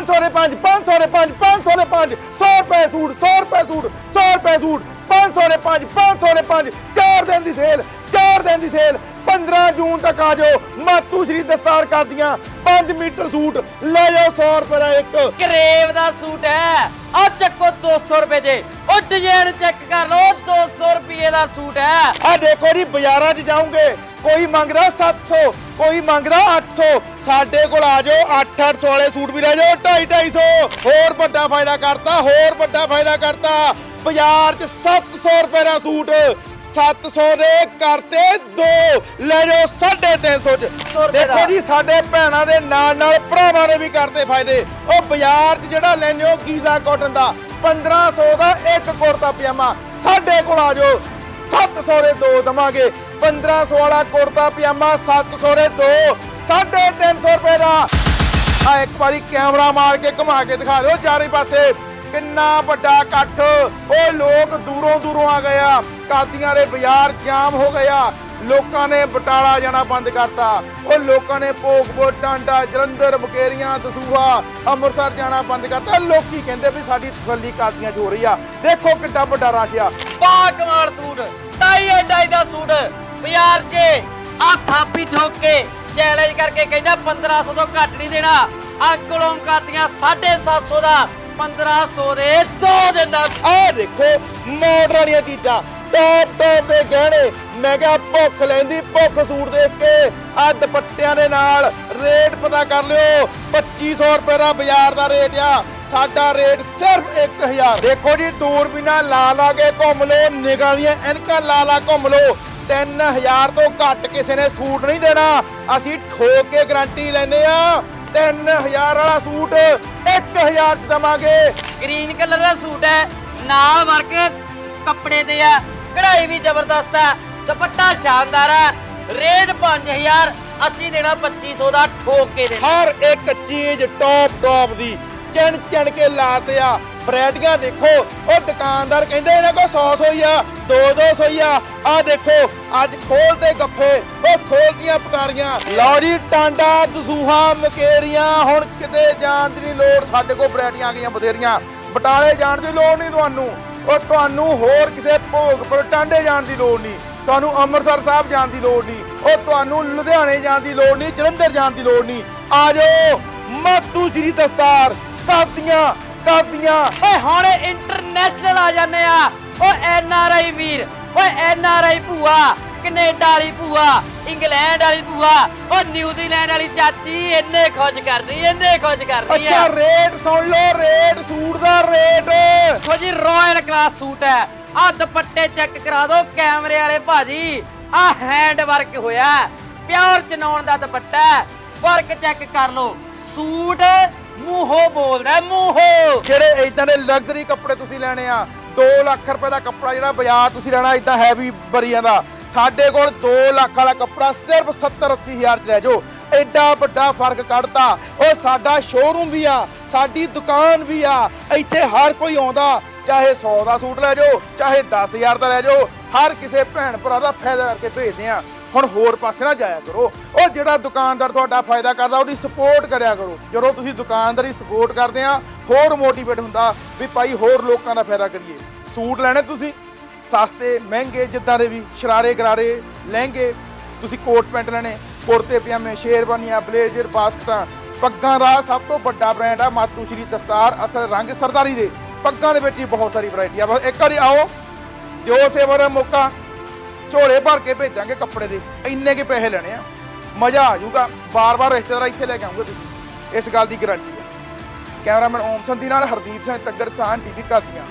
500 ਦੇ 5 500 ਦੇ 5 500 ਦੇ 5 100 ਰੁਪਏ ਸੂਟ 100 ਰੁਪਏ ਸੂਟ 100 ਰੁਪਏ ਸੂਟ 500 ਦੇ 5 500 ਦੇ 5 4 ਦਿਨ ਦੀ ਸੇਲ 4 ਦਿਨ ਦੀ ਸੇਲ 15 ਜੂਨ ਤੱਕ ਆ ਜਾਓ। ਮਾਤੂ ਸ਼੍ਰੀ ਦਸਤਾਰ ਕਰਦੀਆਂ 5 ਮੀਟਰ ਸੂਟ। ਲੈ ਜਾਓ 100 ਰੁਪਏ ਦਾ ਇੱਕ। ਕਰੇਵ ਦਾ ਸੂਟ ਹੈ। ਆ ਚੱਕੋ 200 ਰੁਪਏ ਜੇ। ਉਹ ਡਿਜ਼ਾਈਨ ਚੈੱਕ ਕਰ ਲਓ 200 ਰੁਪਏ ਦਾ ਸੂਟ ਹੈ। ਆ ਦੇਖੋ ਜੀ ਬਾਜ਼ਾਰਾਂ 'ਚ ਜਾਓਗੇ ਕੋਈ ਮੰਗਦਾ 700 ਕੋਈ ਮੰਗਦਾ 800 ਸਾਡੇ ਕੋਲ ਆ ਜਾਓ 8-800 ਵਾਲੇ ਸੂਟ ਵੀ ਲੈ ਜਾਓ 250 ਹੋਰ ਵੱਡਾ ਫਾਇਦਾ ਕਰਤਾ ਹੋਰ ਵੱਡਾ ਫਾਇਦਾ ਕਰਤਾ। ਬਾਜ਼ਾਰ 'ਚ 700 ਰੁਪਏ ਦਾ ਸੂਟ। 700 ਦੇ ਕਰਤੇ ਦੋ। ਲੈ ਜਾਓ 350 ਚ। ਦੇਖੋ ਜੀ ਸਾਡੇ ਭੈਣਾਂ ਦੇ ਨਾਲ ਨਾਲ ਭਰਾਵਾਂ ਨੇ ਵੀ ਕਰਦੇ ਫਾਇਦੇ। ਉਹ ਬਾਜ਼ਾਰ 'ਚ ਜਿਹੜਾ ਲੈਣੇ ਹੋ ਗੀਜ਼ਾ ਕਾਟਨ ਦਾ 1500 ਦਾ ਇੱਕ ਕੁੜਤਾ ਪਜਾਮਾ। ਸਾਡੇ ਕੋਲ ਆ ਜਾਓ 700 ਦੇ ਦੋ ਦਵਾਂਗੇ। 1500 ਵਾਲਾ ਕੁੜਤਾ ਪਜਾਮਾ 700 ਦੇ ਦੋ। 350 ਰੁਪਏ ਦਾ। ਆ ਇੱਕ ਵਾਰੀ ਕੈਮਰਾ ਮਾਰ ਕੇ ਘੁਮਾ ਕੇ ਦਿਖਾ ਦਿਓ ਚਾਰੇ ਪਾਸੇ। ਕਿੰਨਾ ਵੱਡਾ ਇਕੱਠ। ਉਹ ਲੋਕ ਦੂਰੋਂ ਦੂਰੋਂ ਆ ਗਏ ਕਾਦੀਆਂ ਦੇ ਬਾਜ਼ਾਰ ਜਾਮ ਹੋ ਗਿਆ ਲੋਕਾਂ ਨੇ ਬਟਾਲਾ ਜਾਣਾ ਬੰਦ ਕਰਤਾ। ਉਹ ਲੋਕਾਂ ਨੇ ਭੋਗਪੁਰ ਟਾਂਡਾ ਜਲੰਧਰ, ਬਕੇਰੀਆਂ, ਦਸੂਹਾ, ਅੰਮ੍ਰਿਤਸਰ ਜਾਣਾ ਬੰਦ ਕਰਤਾ। ਲੋਕੀ ਕਹਿੰਦੇ ਵੀ ਸਾਡੀ ਤਸੱਲੀ ਕਾਦੀਆਂ 'ਚ ਹੋ ਰਹੀ ਆ। ਦੇਖੋ ਕਿੱਡਾ ਵੱਡਾ ਰਸ਼ ਆ। ਪਾ ਕਮਾਲ ਸੂਟ, ਟਾਈ ਟਾਈ ਦਾ ਸੂਟ। ਬਾਜ਼ਾਰ 'ਚ ਆ ਥਾਪੀ ਠੋਕ ਕੇ ਚੈਲੰਜ ਕਰਕੇ ਕਹਿੰਦਾ 1500 ਤੋਂ ਘੱਟ ਨਹੀਂ ਦੇਣਾ। ਅੰਕਲੋਂ ਕਰਦੀਆਂ 750 ਦਾ 1500 ਦੇ ਦੋ ਦਿੰਦਾ ਆਹ ਦੇਖੋ ਮੋਡਰ ਵਾਲੀਆਂ ਚੀਜ਼ਾਂ। ਟੌਪ ਟੌਪ ਦੇ ਗਹਿਣੇ। ਮੈਂ ਕਿਹਾ ਭੁੱਖ ਲੈਂਦੀ, ਭੁੱਖ ਸੂਟ ਦੇਖ ਕੇ। ਆ ਦੁਪੱਟਿਆਂ ਦੇ ਨਾਲ ਰੇਟ ਪਤਾ ਕਰ ਲਿਓ। 2500 ਰੁਪਏ ਦਾ ਬਾਜ਼ਾਰ ਦਾ ਰੇਟ ਆ। ਸਾਡਾ ਰੇਟ ਸਿਰਫ 1000 ਦੇਖੋ ਜੀ ਦੂਰਬੀਨਾਂ ਲਾ ਲਾ ਕੇ ਘੁੰਮ ਲਓ। ਨਿਗਾਹ ਦੀਆਂ ਐਨਕਾਂ ਲਾ ਲਾ ਘੁੰਮ ਲਓ। 3000 ਤੋਂ ਘੱਟ ਕਿਸੇ ਨੇ ਸੂਟ ਨਹੀਂ ਦੇਣਾ। ਅਸੀਂ ਠੋਕ ਕੇ ਗਾਰੰਟੀ ਲੈਨੇ ਆ 3000 ਵਾਲਾ ਸੂਟ 1000 ਚ ਦਵਾਂਗੇ। ਗ੍ਰੀਨ ਕਲਰ ਦਾ ਸੂਟ ਹੈ ਨਾਲ ਵਰਕ ਕੱਪੜੇ ਤੇ ਆ ਕਢਾਈ ਵੀ ਜ਼ਬਰਦਸਤ ਹੈ ਦੁਪੱਟਾ ਸ਼ਾਨਦਾਰ ਹੈ ਰੇਟ 5000 ਅਸੀਂ ਦੇਣਾ 2500 ਦਾ ਠੋਕ ਕੇ ਦੇਣਾ ਹਰ ਇੱਕ ਚੀਜ਼ ਟੌਪ ਟੌਪ ਦੀ ਚਣ ਚਣ ਕੇ ਲਾਤੇ ਆ ਵੈਰਾਈਟੀਆਂ ਦੇਖੋ, ਉਹ ਦੁਕਾਨਦਾਰ ਕਹਿੰਦੇ ਇਹਨਾਂ ਕੋਲ 100 ਸੌਈ ਆ 200 ਸੌਈ ਆ। ਆ ਦੇਖੋ, ਅੱਜ ਖੋਲਦੇ ਗੱਫੇ, ਉਹ ਖੋਲਦੀਆਂ ਪਟਾਰੀਆਂ। ਲਓ ਜੀ, ਟਾਂਡਾ, ਦਸੂਹਾ, ਮਕੇਰੀਆਂ, ਹੁਣ ਕਿਤੇ ਜਾਣ ਦੀ ਨਹੀਂ ਲੋੜ, ਸਾਡੇ ਕੋਲ ਵੈਰਾਈਟੀਆਂ ਆ ਗਈਆਂ ਬਥੇਰੀਆਂ। ਬਟਾਲੇ ਜਾਣ ਦੀ ਲੋੜ ਨਹੀਂ ਤੁਹਾਨੂੰ, ਉਹ ਤੁਹਾਨੂੰ ਹੋਰ ਕਿਸੇ ਭੋਗਪੁਰ ਟਾਂਡੇ ਜਾਣ ਦੀ ਲੋੜ ਨਹੀਂ। ਤੁਹਾਨੂੰ ਅੰਮ੍ਰਿਤਸਰ ਸਾਹਿਬ ਜਾਣ ਦੀ ਲੋੜ ਨਹੀਂ, ਉਹ ਤੁਹਾਨੂੰ ਲੁਧਿਆਣੇ ਜਾਣ ਦੀ ਲੋੜ ਨਹੀਂ, ਜਲੰਧਰ ਜਾਣ ਦੀ ਲੋੜ ਨਹੀਂ। ਆ ਜਾਓ, ਮਾਤੂ ਸ਼੍ਰੀ ਦਸਤਾਰ ਕਾਦੀਆਂ ਕਾਦੀਆਂ ਓਏ ਹੁਣ ਇੰਟਰਨੈਸ਼ਨਲ ਆ ਜਾਂਦੇ ਆ। ਓ ਐਨ ਆਰ ਆਈ ਵੀਰ ਓਏ ਐਨ ਆਰ ਆਈ ਭੂਆ ਕੈਨੇਡਾ ਵਾਲੀ ਭੂਆ ਇੰਗਲੈਂਡ ਵਾਲੀ ਭੂਆ ਓ ਨਿਊਜ਼ੀਲੈਂਡ ਵਾਲੀ ਚਾਚੀ ਇੰਨੇ ਖੁਸ਼ ਕਰਦੀ ਇੰਨੇ ਖੁਸ਼ ਕਰਦੀ ਅੱਛਾ ਆ ਰੇਟ ਸੁਣ ਲਓ ਰੇਟ ਸੂਟ ਦਾ ਰੇਟ। ਦੇਖੋ ਜੀ ਰਾਇਲ ਕਲਾਸ ਸੂਟ ਹੈ। ਆ ਦੁਪੱਟੇ ਚੈੱਕ ਕਰਾ ਦਿਓ ਕੈਮਰੇ ਵਾਲੇ ਭਾਜੀ। ਆ ਹੈਂਡ ਵਰਕ ਹੋਇਆ। ਪਿਓਰ ਚਨੌਣ ਦਾ ਦੁਪੱਟਾ ਵਰਕ ਚੈੱਕ ਕਰ ਲਓ। ਸੂਟ ਮੂੰਹੋਂ ਬੋਲਦਾ ਹੈ, ਮੂੰਹੋਂ। ਜਿਹੜੇ ਇਦਾਂ ਦੇ ਲਗਜ਼ਰੀ ਕੱਪੜੇ ਤੁਸੀਂ ਲੈਣੇ ਆ 2 ਲੱਖ ਰੁਪਏ ਦਾ ਕੱਪੜਾ ਜਿਹੜਾ ਬਾਜ਼ਾਰ ਤੁਸੀਂ ਲੈਣਾ ਇਦਾਂ ਹੈਵੀ ਬਰੀਆਂ ਦਾ ਸਾਡੇ ਕੋਲ 2 ਲੱਖ ਵਾਲਾ ਕੱਪੜਾ ਸਿਰਫ 70 80 ਹਜ਼ਾਰ ਚ ਲੈ ਜਾਓ। ਐਡਾ ਵੱਡਾ ਫ਼ਰਕ ਕੱਢਤਾ ਉਹ ਸਾਡਾ ਸ਼ੋਰੂਮ ਵੀ ਆ ਸਾਡੀ ਦੁਕਾਨ ਵੀ ਆ ਇੱਥੇ ਹਰ ਕੋਈ ਆਉਂਦਾ ਚਾਹੇ 100 ਦਾ ਸੂਟ ਲੈ ਜਾਓ ਚਾਹੇ 10000 ਦਾ ਲੈ ਜਾਓ ਹਰ ਕਿਸੇ ਭੈਣ ਭਰਾ ਦਾ ਫਾਇਦਾ ਕਰਕੇ ਭੇਜਦੇ ਆ। ਹੁਣ ਹੋਰ ਪਾਸੇ ਨਾ ਜਾਇਆ ਕਰੋ। ਉਹ ਜਿਹੜਾ ਦੁਕਾਨਦਾਰ ਤੁਹਾਡਾ ਫਾਇਦਾ ਕਰਦਾ, ਉਹਦੀ ਸਪੋਰਟ ਕਰਿਆ ਕਰੋ। ਜਦੋਂ ਤੁਸੀਂ ਦੁਕਾਨਦਾਰੀ ਸਪੋਰਟ ਕਰਦੇ ਆ, ਹੋਰ ਮੋਟੀਵੇਟ ਹੁੰਦਾ ਵੀ ਭਾਈ ਹੋਰ ਲੋਕਾਂ ਦਾ ਫਾਇਦਾ ਕਰੀਏ। ਸੂਟ ਲੈਣੇ ਤੁਸੀਂ, ਸਸਤੇ, ਮਹਿੰਗੇ, ਜਿੱਦਾਂ ਦੇ ਵੀ, ਸ਼ਰਾਰੇ ਗਰਾਰੇ, ਲਹਿੰਗੇ, ਤੁਸੀਂ ਕੋਟ ਪੈਂਟ ਲੈਣੇ, ਕੁੜਤੇ, ਪਜਾਮੇ, ਸ਼ੇਰਵਾਨੀਆਂ, ਬਲੇਜ਼ਰ, ਬਾਸਕਟਾਂ, ਪੱਗਾਂ ਦਾ ਸਭ ਤੋਂ ਵੱਡਾ ਬ੍ਰਾਂਡ ਆ ਮਾਤੂ ਸ਼੍ਰੀ ਦਸਤਾਰ, ਅਸਲ ਰੰਗ ਸਰਦਾਰੀ ਦੇ। ਪੱਗਾਂ ਦੇ ਵਿੱਚ ਹੀ ਬਹੁਤ ਸਾਰੀ ਵੈਰਾਈਟੀ ਆ। ਬਸ ਇੱਕ ਵਾਰੀ ਆਓ, ਦਿਓ ਸੇਵਾ ਦਾ ਮੌਕਾ। ਝੋਲੇ ਭਰ ਕੇ ਭੇਜਾਂਗੇ ਕੱਪੜੇ ਦੇ। ਇੰਨੇ ਕੇ ਪੈਸੇ ਲੈਣੇ ਆ। ਮਜ਼ਾ ਆ ਜਾਊਗਾ। ਬਾਰ-ਬਾਰ ਰਿਸ਼ਤੇਦਾਰ ਇੱਥੇ ਲੈ ਕੇ ਆਉਂਗੇ ਤੁਸੀਂ। ਇਸ ਗੱਲ ਦੀ ਗਾਰੰਟੀ ਹੈ। ਕੈਮਰਾਮੈਨ ਓਮ ਸੰਧੀ ਨਾਲ ਹਰਦੀਪ ਸਿੰਘ ਤੱਗਰ ਸਾਨ ਟੀਵੀ ਕਾਦੀਆਂ